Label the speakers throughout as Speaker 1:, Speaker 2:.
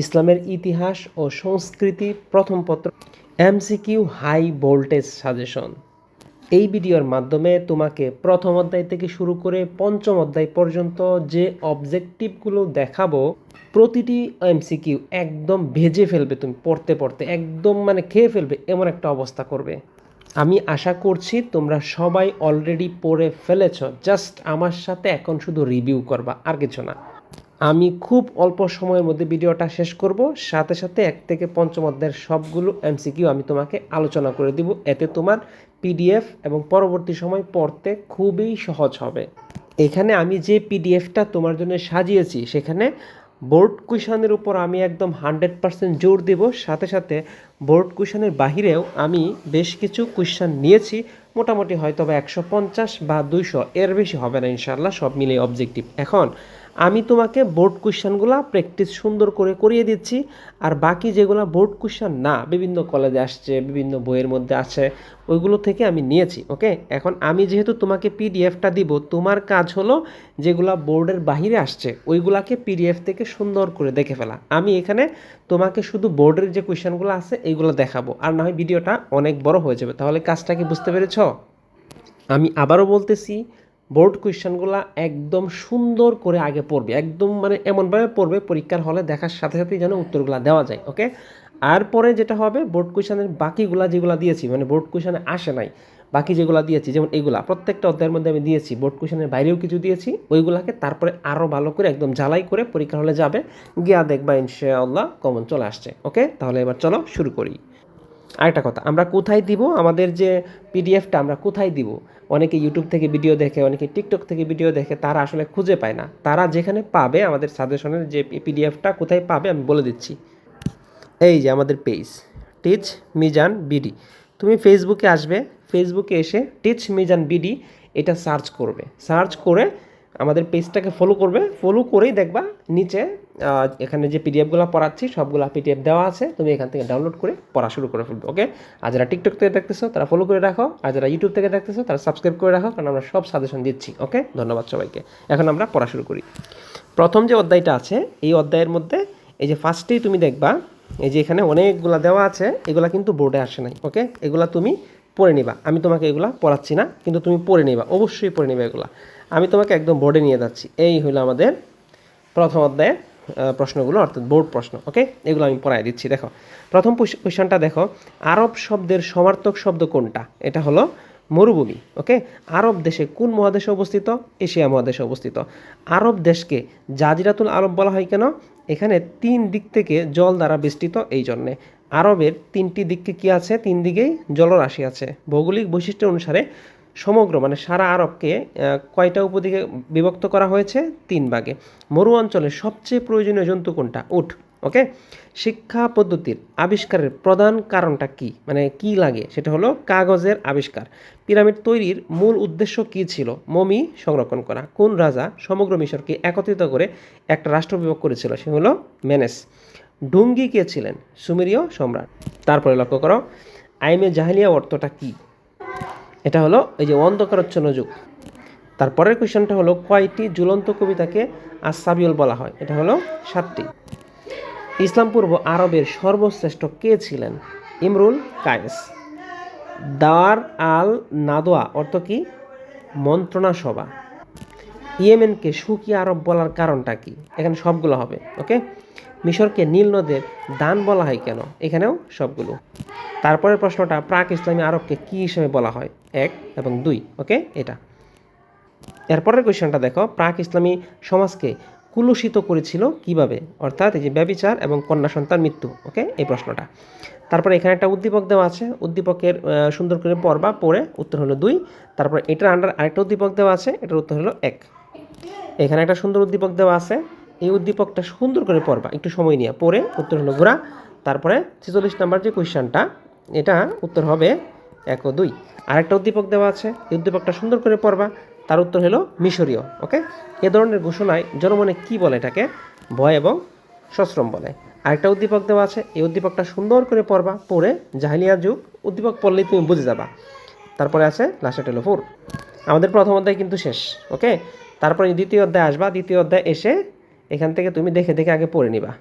Speaker 1: ইসলামের ইতিহাস ও সংস্কৃতি প্রথম পত্র এমসিকিউ হাই ভোল্টেজ সাজেশন। এই ভিডিওর মাধ্যমে তোমাকে প্রথম অধ্যায় থেকে শুরু করে পঞ্চম অধ্যায় পর্যন্ত যে অবজেক্টিভগুলো দেখাবো, প্রতিটি এমসিকিউ একদম ভেজে ফেলবে তুমি পড়তে পড়তে, একদম মানে খেয়ে ফেলবে, এমন একটা অবস্থা করবে। আমি আশা করছি তোমরা সবাই অলরেডি পড়ে ফেলেছ জাস্ট আমার সাথে এখন শুধু রিভিউ করবা, আর কিছু না। আমি খুব অল্প সময়ের মধ্যে ভিডিওটা শেষ করব। সাথে সাথে এক থেকে পঞ্চম অধ্যায়ের সবগুলো এমসিকিউ আমি তোমাকে আলোচনা করে দিব। এতে তোমার পিডিএফ এবং পরবর্তী সময় পড়তে খুবই সহজ হবে। এখানে আমি যে পিডিএফটা তোমার জন্য সাজিয়েছি, সেখানে বোর্ড কুশনের উপর আমি একদম হান্ড্রেড পার্সেন্ট জোর দেব। সাথে সাথে বোর্ড কুশনের বাহিরেও আমি বেশ কিছু কুশন নিয়েছি। মোটামুটি হয়তো বা একশো পঞ্চাশ বা দুইশো, এর বেশি হবে না ইনশাল্লাহ সব মিলে অবজেক্টিভ এখন আমি তোমাকে বোর্ড কুশনগুলো প্র্যাকটিস সুন্দর করে করিয়ে দিচ্ছি। আর বাকি যেগুলো বোর্ড কুশন না, বিভিন্ন কলেজে আসছে, বিভিন্ন বইয়ের মধ্যে আছে, ওইগুলো থেকে আমি নিয়েছি ওকে এখন আমি যেহেতু তোমাকে পিডিএফটা দিব, তোমার কাজ হলো যেগুলো বোর্ডের বাহিরে আসছে, ওইগুলাকে পিডিএফ থেকে সুন্দর করে দেখে ফেলা। আমি এখানে তোমাকে শুধু বোর্ডের যে কোয়েশনগুলো আছে এইগুলো দেখাবো। আর না হয় ভিডিওটা অনেক বড় হয়ে যাবে। তাহলে কাজটা কি বুঝতে পেরেছ? আমি আবারও বলতেছি বোর্ড কোয়েশ্চেনগুলো একদম সুন্দর করে আগে পড়বে, একদম মানে এমনভাবে পড়বে পরীক্ষার হলে দেখার সাথে সাথেই যেন উত্তরগুলো দেওয়া যায় ওকে আর পরে যেটা হবে বোর্ড কোয়েশনের বাকিগুলা যেগুলো দিয়েছি মানে বোর্ড কোয়েশনে আসে নাই, বাকি যেগুলো দিয়েছি, যেমন এগুলা, প্রত্যেকটা অধ্যায়ের মধ্যে আমি দিয়েছি বোর্ড কোয়েশনের বাইরেও কিছু দিয়েছি, ওইগুলাকে তারপরে আরও ভালো করে, একদম জ্বালাই করে পরীক্ষা হলে যাবে, গিয়া দেখবা ইনশাআল্লাহ কমন চলে আসছে ওকে তাহলে এবার চলো শুরু করি। আরেকটা কথা, আমরা কোথায় দিব? আমাদের যে পিডিএফটা আমরা কোথায় দিব? অনেকে ইউটিউব থেকে ভিডিও দেখে, অনেকে টিকটক থেকে ভিডিও দেখে, তারা আসলে খুঁজে পায় না। তারা যেখানে পাবে, আমাদের সাজেশনের যে পিডিএফটা কোথায় পাবে, আমি বলে দিচ্ছি। এই যে আমাদের পেজ টিচ মিজান বিডি তুমি ফেসবুকে আসবে ফেসবুকে এসে টিচ মিজান বিডি এটা সার্চ করবে। সার্চ করে আমাদের পেজটাকে ফলো করবে। ফলো করেই দেখবা নিচে এখানে যে পিডিএফগুলো পড়াচ্ছি, সবগুলো পিডিএফ দেওয়া আছে, তুমি এখান থেকে ডাউনলোড করে পড়া শুরু করে ফেলবে ওকে আর যারা টিকটক থেকে দেখতেছো, তারা ফলো করে রাখো। আর যারা ইউটিউব থেকে দেখতেছো, তারা সাবস্ক্রাইব করে রাখো, কারণ আমরা সব সাজেশন দিচ্ছি ওকে ধন্যবাদ সবাইকে। এখন আমরা পড়া শুরু করি। প্রথম যে অধ্যায়টা আছে, এই অধ্যায়ের মধ্যে এই যে ফার্স্টেই তুমি দেখবা, এই যে এখানে অনেকগুলা দেওয়া আছে, এগুলা কিন্তু বোর্ডে আসে নাই ওকে এগুলা তুমি পড়ে নিবা। আমি তোমাকে এগুলা পড়াচ্ছি না, কিন্তু তুমি পড়ে নিবা, অবশ্যই পড়ে নিবা এগুলা। আমি তোমাকে একদম বোর্ডে নিয়ে যাচ্ছি। এই হলো আমাদের প্রথম অধ্যায়ের প্রশ্নগুলো, অর্থাৎ বোর্ড প্রশ্ন ওকে এগুলো আমি পড়াই দিচ্ছি, দেখো। প্রথম কোয়েশনটা দেখো, আরব শব্দের সমার্থক শব্দ কোনটা? এটা হলো মরুভূমি ওকে আরব দেশে কোন মহাদেশে অবস্থিত? এশিয়া মহাদেশে অবস্থিত। আরব দেশকে জাজিরাতুল আরব বলা হয় কেন? এখানে তিন দিক থেকে জল দ্বারা বেষ্টিত এই জন্যে। আরবের তিনটি দিককে কি আছে? তিন দিকেই জলরাশি আছে। ভৌগোলিক বৈশিষ্ট্য অনুসারে সমগ্র মানে সারা আরবকে কয়টা উপদিকে বিভক্ত করা হয়েছে? তিন ভাগে। মরু অঞ্চলের সবচেয়ে প্রয়োজনীয় জন্তু কোনটা? উঠ ওকে? শিক্ষা পদ্ধতির আবিষ্কারের প্রধান কারণটা কি? মানে কি লাগে? সেটা হলো কাগজের আবিষ্কার। পিরামিড তৈরির মূল উদ্দেশ্য কি ছিল? মমি সংরক্ষণ করা। কোন রাজা সমগ্র মিশরকে একত্রিত করে একটা রাষ্ট্র বিভাগ করেছিল? সে হলো মেনেস। ডুঙ্গি কে ছিলেন? সুমেরীয় সম্রাট। তারপরে লক্ষ্য করো আইমে জাহিলিয়া অর্থটা কি? এটা হলো এই যে অন্ধকারচ্ছন্ন যুগ। তারপরের কোয়েশনটা হলো কয়টি ঝুলন্ত কবিতাকে আসাবিউল বলা হয়? এটা হলো সাতটি। ইসলাম পূর্ব আরবের সর্বশ্রেষ্ঠ কে ছিলেন? ইমরুল কায়েস। দার আল নাদোয়া অর্থ কি? মন্ত্রণা সভা। ইয়েমেনকে সুখী আরব বলার কারণটা কি? এখানে সবগুলো হবে, ওকে? মিশরকে নীল নদের দান বলা হয় কেন? এখানেও সবগুলো। তারপরের প্রশ্নটা প্রাক ইসলামী আরবকে কি হিসেবে বলা হয়? এক এবং দুই, ওকে? এটা। এরপরের কোয়েশ্চনটা দেখো, প্রাক ইসলামী সমাজকে কুলুষিত করেছিল কীভাবে? অর্থাৎ এই যে ব্যবিচার এবং কন্যা সন্তান মৃত্যু, ওকে? এই প্রশ্নটা। তারপরে এখানে একটা উদ্দীপক দেওয়া আছে। উদ্দীপকের সুন্দর করে পড়বা পড়ে, উত্তর হলো দুই। তারপরে এটার আন্ডার আরেকটা উদ্দীপক দেওয়া আছে, এটার উত্তর হলো এক। এখানে একটা সুন্দর উদ্দীপক দেওয়া আছে। এই উদ্দীপকটা সুন্দর করে পড়বা। একটু সময় নিয়ে পড়ে উত্তর হলো ঘোরা তারপরে ছেচল্লিশ নাম্বার যে কোয়েশ্চনটা, এটা উত্তর হবে এক ও দুই। আরেকটা উদ্দীপক দেওয়া আছে, এই উদ্দীপকটা সুন্দর করে পড়বা, তার উত্তর হলো মিশরীয়, ওকে? এ ধরনের ঘোষণায় জনমনে কি বলে এটাকে? ভয় এবং সশ্রম বলে। আরেকটা উদ্দীপক দেওয়া আছে, এই উদ্দীপকটা সুন্দর করে পড়বা, পড়ে জাহিলিয়া যুগ, উদ্দীপক পড়লেই তুমি বুঝে যাবা। তারপরে আছে লাসা টেলোফোর আমাদের প্রথম অধ্যায় কিন্তু শেষ, ওকে? তারপরে দ্বিতীয় অধ্যায় আসবা, দ্বিতীয় অধ্যায় এসে এখান থেকে তুমি দেখে দেখে আগে পড়ে নিবা।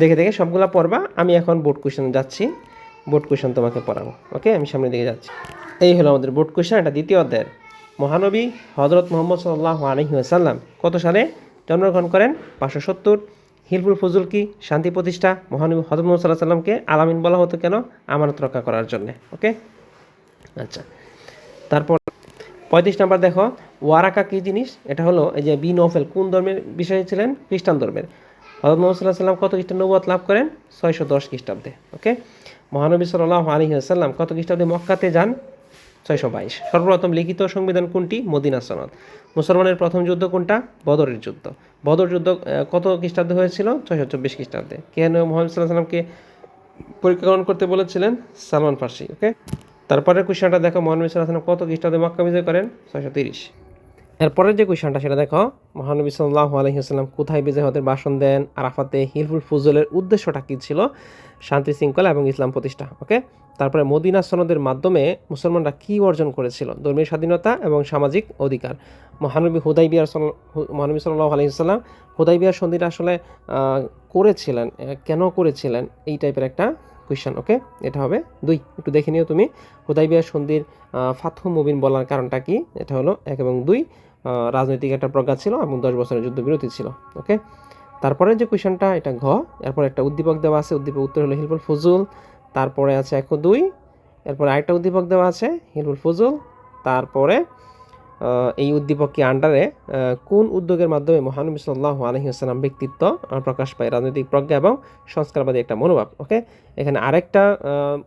Speaker 1: দেখে দেখে সবগুলা পড়বা, আমি এখন বোর্ড কোয়েশন যাচ্ছি। বোর্ড কোয়েশন তোমাকে পড়াবো ওকে আমি সামনের দিকে যাচ্ছি। এই হলো আমাদের বোর্ড কোয়েশন এটা দ্বিতীয় অধ্যায়ের। মহানবী হজরত মোহাম্মদ সাল্লাহ আলহি আসাল্লাম কত সালে জন্মগ্রহণ করেন? পাঁচশো সত্তর। হিলফুল ফজুল কি? শান্তি প্রতিষ্ঠা? মহানবী হজরত মোহাম্মদ সাল্লাহ সাল্লামকে আলামিন বলা হতো কেন? আমানত রক্ষা করার জন্যে ওকে আচ্ছা। তারপর পঁয়ত্রিশ নাম্বার দেখো, ওয়ারাকা কী জিনিস? এটা হলো এই যে বি নফেল, কোন ধর্মের বিষয়ে ছিলেন? খ্রিস্টান ধর্মের। হজরত মোহাম্মদ সাল্লাহ সাল্লাম কত খ্রিস্টান নবুয়াত লাভ করেন? ছয়শো দশ খ্রিস্টাব্দে, ওকে? মহানবী সাল্লাহ আলী সাল্লাম কত খ্রিস্টাব্দে মক্কাতে যান? ছয়শো বাইশ। সর্বপ্রথম লিখিত সংবিধান কোনটি? মদিনা সনদ। মুসলমানের প্রথম যুদ্ধ কোনটা? বদরের যুদ্ধ। বদর যুদ্ধ কত খ্রিস্টাব্দে হয়েছিল? ছয়শো চব্বিশ খ্রিস্টাব্দে। কেন মোহাম্মদ সাল্লাহ সাল্লামকে পরিকল্পনা করতে বলেছিলেন? সালমান ফার্সি, ওকে? তারপরের কোয়েশনটা দেখো, মহানবী সাল্লাহ কত খ্রিস্টাব্দে মক্কা বিজয় করেন? ছয়শো তিরিশ। এরপরের যে কোয়েশনটা সেটা দেখো, মহানবী সাল্লাহ আলহিহাস্লাম কোথায় বিজয় হতে ভাষণ দেন? আরাফাতে হিলফুল ফুজলের উদ্দেশ্যটা কী ছিল? শান্তি শৃঙ্খলা এবং ইসলাম প্রতিষ্ঠা ওকে তারপরে মদিনা সনদের মাধ্যমে মুসলমানরা কী অর্জন করেছিল? ধর্মীয় স্বাধীনতা এবং সামাজিক অধিকার। মহানবী হুদাই বিহার মহানবী সাল্লাহ আলহিহাস্লাম হুদাই বিহার সন্ধিটা আসলে করেছিলেন, কেন করেছিলেন? এই টাইপের একটা কোয়েশ্চেন ওকে এটা হবে দুই। একটু দেখে নিও তুমি। হুদাই বিহার সন্ধির ফাতহু মুবিন বলার কারণটা কি? এটা হলো এক এবং দুই। রাজনৈতিক একটা প্রজ্ঞা ছিল এবং দশ বছরের যুদ্ধবিরতি ছিল ওকে তারপরে যে কোয়েশনটা এটা ঘ। এরপর একটা উদ্দীপক দেওয়া আছে। উদ্দীপক উত্তর হলো হিলফুল ফজুল। তারপরে আছে এক দুই। এরপরে আরেকটা উদ্দীপক দেওয়া আছে হিলফুল ফজুল। তারপরে এই উদ্দীপককে আন্ডারে কোন উদ্যোগের মাধ্যমে মহানবী সাল্লাহ আলহিহাস্লাম ব্যক্তিত্ব প্রকাশ পায়? রাজনৈতিক প্রজ্ঞা এবং সংস্কারবাদী একটা মনোভাব ওকে এখানে আরেকটা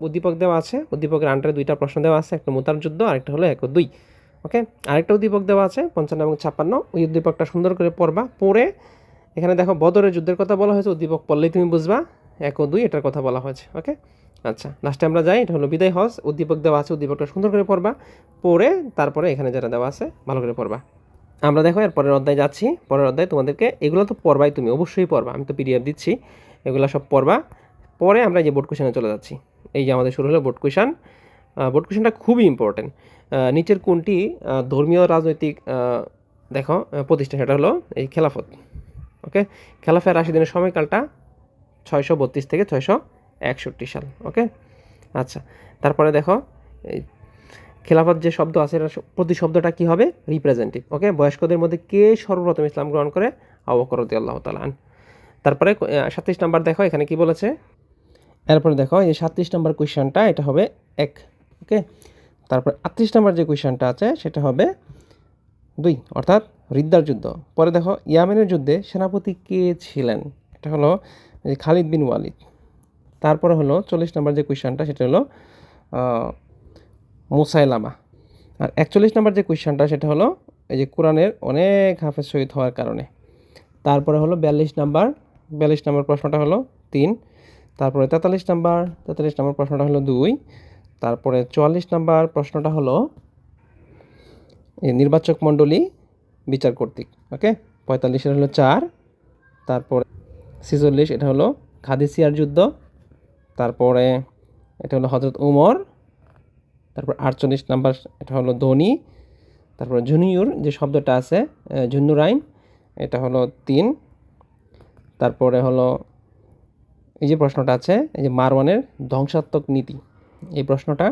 Speaker 1: উদ্দীপক দেওয়া আছে। উদ্দীপকের আন্ডারে দুইটা প্রশ্ন দেওয়া আছে, একটা মোতার যুদ্ধ, আরেকটা হলো এক দুই ওকে আরেকটা উদ্দীপক দেওয়া আছে, পঞ্চান্ন এবং ছাপ্পান্ন। ওই উদ্দীপকটা সুন্দর করে পড়বা, পড়ে এখানে দেখো বদরের যুদ্ধের কথা বলা হয়েছে, উদ্দীপক পড়লেই তুমি বুঝবা, এক ও দুই এটার কথা বলা হয়েছে ওকে আচ্ছা লাস্টে আমরা যাই এটা হলো বিদায় হজ। উদ্দীপক দেওয়া আছে উদ্দীপকটা সুন্দর করে পড়বা। পড়ে তারপরে এখানে যেটা দেওয়া আছে ভালো করে পড়বা। আমরা দেখো এর পরের অধ্যায় যাচ্ছি। পরের অধ্যায় তোমাদেরকে এগুলো তো পড়বাই তুমি অবশ্যই পড়বা। আমি তো পিডিএফ দিচ্ছি এগুলো সব পড়বা। পরে আমরা যে বোর্ড কোয়েশনে চলে যাচ্ছি। এই যে আমাদের শুরু হলো বোর্ড কোয়েশন বোর্ড কোয়েশনটা খুবই ইম্পর্টেন্ট নিচের কোনটি ধর্মীয় রাজনৈতিক দেখো আহ, প্রতিষ্ঠান সেটা হলো এই খেলাফত। ওকে? খেলাফের আশি দিনের সময়কালটা ছয়শো বত্রিশ থেকে ছয়শো একষট্টি সাল, ওকে? আচ্ছা তারপরে দেখো, এই খেলাফত যে শব্দ আছে প্রতি শব্দটা কী হবে? Representative okay? বয়স্কদের মধ্যে কে সর্বপ্রথম ইসলাম গ্রহণ করে? আবকরদি আল্লাহ তালান তারপরে সাতত্রিশ নাম্বার দেখো, এখানে কি বলেছে? এরপরে দেখো, এই সাতত্রিশ নাম্বার কোয়েশ্চেনটা, এটা হবে এক, ওকে? তারপর আটত্রিশ নাম্বার যে কোয়েশ্চেনটা আছে, সেটা হবে দুই, অর্থাৎ রিদ্দার যুদ্ধ। পরে দেখো, ইয়ামেনের যুদ্ধে সেনাপতি কে ছিলেন? এটা হলো খালিদ বিন ওয়ালিদ। তারপরে হলো চল্লিশ নাম্বার যে কোয়েশ্চেনটা, সেটা হলো মুসাইলামা। আর একচল্লিশ নাম্বার যে কোয়েশ্চেনটা, সেটা হলো এই যে কোরআনের অনেক হাফেজ শহীদ হওয়ার কারণে। তারপরে হলো বিয়াল্লিশ নাম্বার বিয়াল্লিশ নাম্বার প্রশ্নটা হলো তিন। তারপরে তেতাল্লিশ নাম্বার তেতাল্লিশ নাম্বার প্রশ্নটা হলো দুই। তারপরে চুয়াল্লিশ নাম্বার প্রশ্নটা হলো নির্বাচক মণ্ডলী বিচার কর্তৃক, ওকে? পঁয়তাল্লিশের হলো চার। তারপরে ছেচল্লিশ, এটা হলো খাদিসিয়ার যুদ্ধ। তারপরে এটা হলো হজরত উমর, তারপর আটচল্লিশ নাম্বার এটা হলো ধনী, তারপরে জুনিয়র যে শব্দটা আছে জুন্নুর আইন, এটা হলো তিন, তারপরে হলো এই যে প্রশ্নটা আছে, এই যে মারওয়ানের ধ্বংসাত্মক নীতি, এই প্রশ্নটা,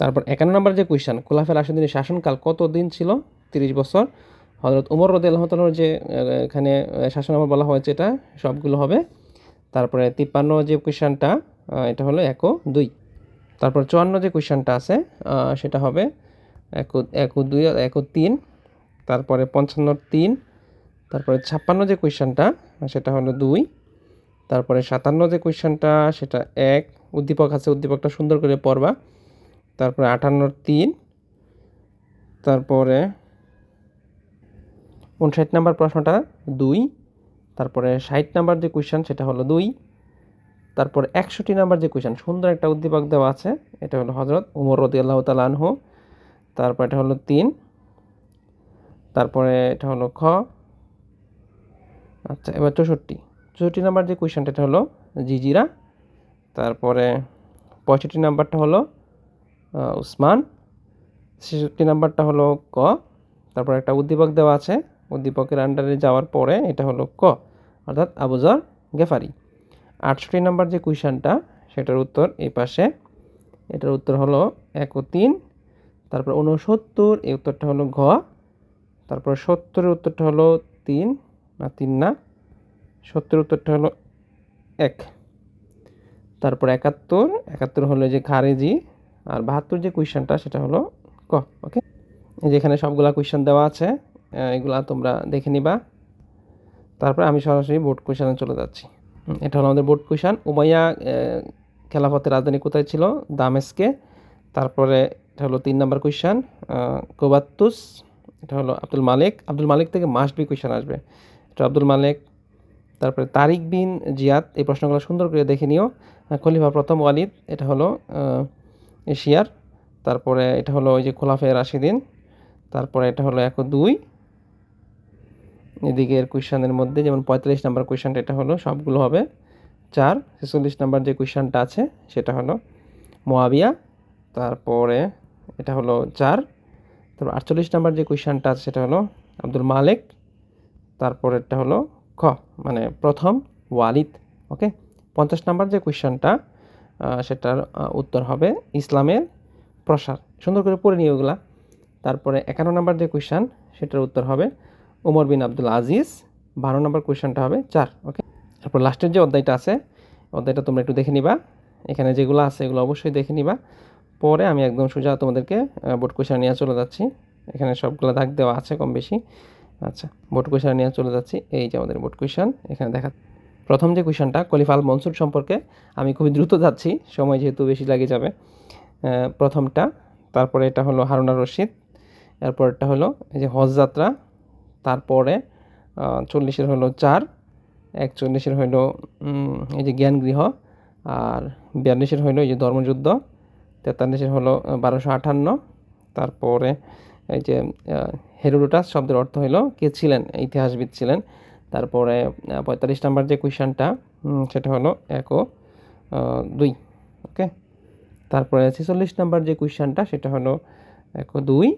Speaker 1: তারপর একান্ন নম্বর যে কোয়েশ্চেন খোলাফের আসাদিনের শাসনকাল কত দিন ছিল? তিরিশ বছর। হজরত উমর রদি আল্লাহ যে এখানে শাসন আমল বলা হয়েছে এটা, সবগুলো হবে। তারপরে তিপ্পান্ন যে কোয়েশ্চেনটা এটা হলো এক দুই। তারপর চুয়ান্ন যে কোয়েশ্চেনটা আছে সেটা হবে এক এক দুই, এক তিন, তারপরে পঞ্চান্ন তিন, তারপরে ছাপ্পান্ন যে কোয়েশ্চেনটা, সেটা হলো দুই, তারপরে সাতান্ন যে কোয়েশ্চেনটা, সেটা এক। উদ্দীপক আছে, উদ্দীপকটা সুন্দর করে পড়বা। তারপরে আটান্নর তিন, তারপরে উনষাট নাম্বার প্রশ্নটা দুই, তারপরে ষাট নাম্বার যে কোয়েশ্চেন, সেটা হলো দুই তারপর একষট্টি নাম্বার যে কোয়েশ্চেন সুন্দর একটা উদ্দীপক দেওয়া আছে, এটা হলো হজরত উমর রদি আল্লাহ তাল আনহু, তারপর এটা হলো তিন, তারপরে এটা হলো খ আচ্ছা এবার চৌষট্টি চৌষট্টি নাম্বার যে কোয়েশ্চেনটা এটা হলো জিজিরা, তারপরে পঁয়ষট্টি নাম্বারটা হলো উসমান, ছেষট্টি নাম্বারটা হলো ক, তারপর একটা উদ্দীপক দেওয়া আছে, উদ্দীপকের আন্ডারে যাওয়ার পরে এটা হলো ক, অর্থাৎ আবুজর গেফারি। আটষট্টি নাম্বার যে কুইশনটা সেটার উত্তর এই পাশে। এটার উত্তর হলো এক ও তিন, তারপর উনসত্তর এই উত্তরটা হলো ঘ, তারপর সত্তরের উত্তরটা হলো তিন, না তিন না সত্তর উত্তরটা হলো এক। তারপর একাত্তর একাত্তর হলো যে খারেজি, আর বাহাত্তর যে কুইশনটা সেটা হলো ক, ওকে? এই যে এখানে সবগুলা কুইশন দেওয়া আছে এগুলা তোমরা দেখে নিবা। তারপর আমি সরাসরি বোর্ড কোয়েশনে চলে যাচ্ছি। এটা হলো আমাদের বোর্ড কোয়েশন উমাইয়া খেলাফতের রাজধানী কোথায় ছিল? দামেস্কে। তারপরে এটা হলো তিন নম্বর কোয়েশন কোবাত্তুস। এটা হলো আব্দুল মালিক। আব্দুল মালিক থেকে মাস্ট বি কোয়েশন আসবে। এটা আব্দুল মালিক। তারপরে তারিক বিন জিয়াদ। এই প্রশ্নগুলো সুন্দর করে দেখে নিও। খলিফা প্রথম ওয়ালিদ। এটা হলো এশিয়ার। তারপরে এটা হলো ওই যে খোলাফে রাশিদিন। তারপরে এটা হলো এক দুই। এদিকের কোয়েশনের মধ্যে যেমন পঁয়তাল্লিশ নাম্বার কোয়েশনটা এটা হলো, সবগুলো হবে চার। ছেচল্লিশ নাম্বার যে কোয়েশনটা আছে, সেটা হলো মোয়াবিয়া, তারপরে এটা হলো চার। তারপর আটচল্লিশ নাম্বার যে কোয়েশনটা আছে, সেটা হলো আব্দুল মালিক তারপরেরটা হলো খ মানে প্রথম ওয়ালিদ, ওকে? পঞ্চাশ নাম্বার যে কোয়েশনটা সেটার উত্তর হবে ইসলামের প্রসার। সুন্দর করে পড়ে নিও ওগুলা। তারপরে একান্ন নাম্বার যে কোয়েশন সেটার উত্তর হবে ওমর বিন আব্দুল আজিজ। বারো নম্বর কোয়েশনটা হবে, চার ওকে তারপর লাস্টের যে অধ্যায়টা আছে, অধ্যায়টা তোমরা একটু দেখে নিবা। এখানে যেগুলো আছে এগুলো অবশ্যই দেখে নিবা। পরে আমি একদম সোজা তোমাদেরকে বোর্ড কোয়েশন নিয়ে চলে যাচ্ছি। এখানে সবগুলো দাগ দেওয়া আছে কম বেশি। আচ্ছা বোর্ড কোয়েশন নিয়ে চলে যাচ্ছি। এই যে আমাদের বোর্ড কোয়েশন এখানে দেখা প্রথম যে কোয়েশনটা কলিফাল মনসুর সম্পর্কে আমি খুবই দ্রুত যাচ্ছি। সময় যেহেতু বেশি লাগে যাবে। প্রথমটা, তারপরে এটা হলো হারুনা রশিদ। এরপরটা হলো এই যে হজ যাত্রা। তারপরে চল্লিশের হলো চার, একচল্লিশের হইল এই যে জ্ঞান গৃহ, আর বিয়াল্লিশের হইল এই যে ধর্মযুদ্ধ, তেতাল্লিশের হলো বারোশো আটান্ন তারপরে এই যে হেরোডোটাস শব্দের অর্থ হইল কে ছিলেন, ইতিহাসবিদ ছিলেন, তারপরে পঁয়তাল্লিশ নাম্বার যে কোয়েশনটা সেটা হলো এক ও দুই, ওকে? তারপরে ছেচল্লিশ নাম্বার যে কোয়েশনটা সেটা হলো এক ও দুই,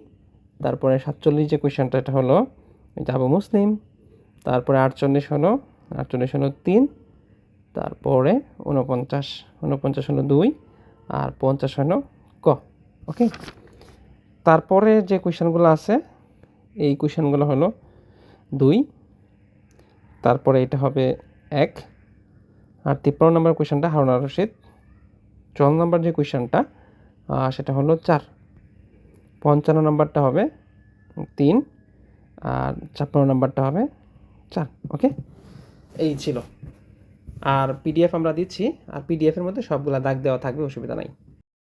Speaker 1: তারপরে সাতচল্লিশ যে কোয়েশনটা এটা হলো এই যে আবু মুসলিম, তারপরে আটচল্লিশ হলো আটচল্লিশ হলো তিন, তারপরে উনপঞ্চাশ উনপঞ্চাশ হলো দুই, আর পঞ্চাশ হলো ক, ওকে? তারপরে যে কোয়েশনগুলো আছে, এই কোয়েশনগুলো হলো দুই, তারপরে এটা হবে এক, আর তিপ্পান্ন নম্বর কোয়েশনটা হারুনা রশিদ। চুয়ান্ন নম্বর যে কোয়েশনটা সেটা হলো চার, পঞ্চান্ন নম্বরটা হবে তিন আর ছাপ্পান্ন নাম্বারটা হবে চার ওকে এই ছিল। আর পিডিএফ আমরা দিচ্ছি, আর পিডিএফের মধ্যে সবগুলা দাগ দেওয়া থাকবে, অসুবিধা নাই।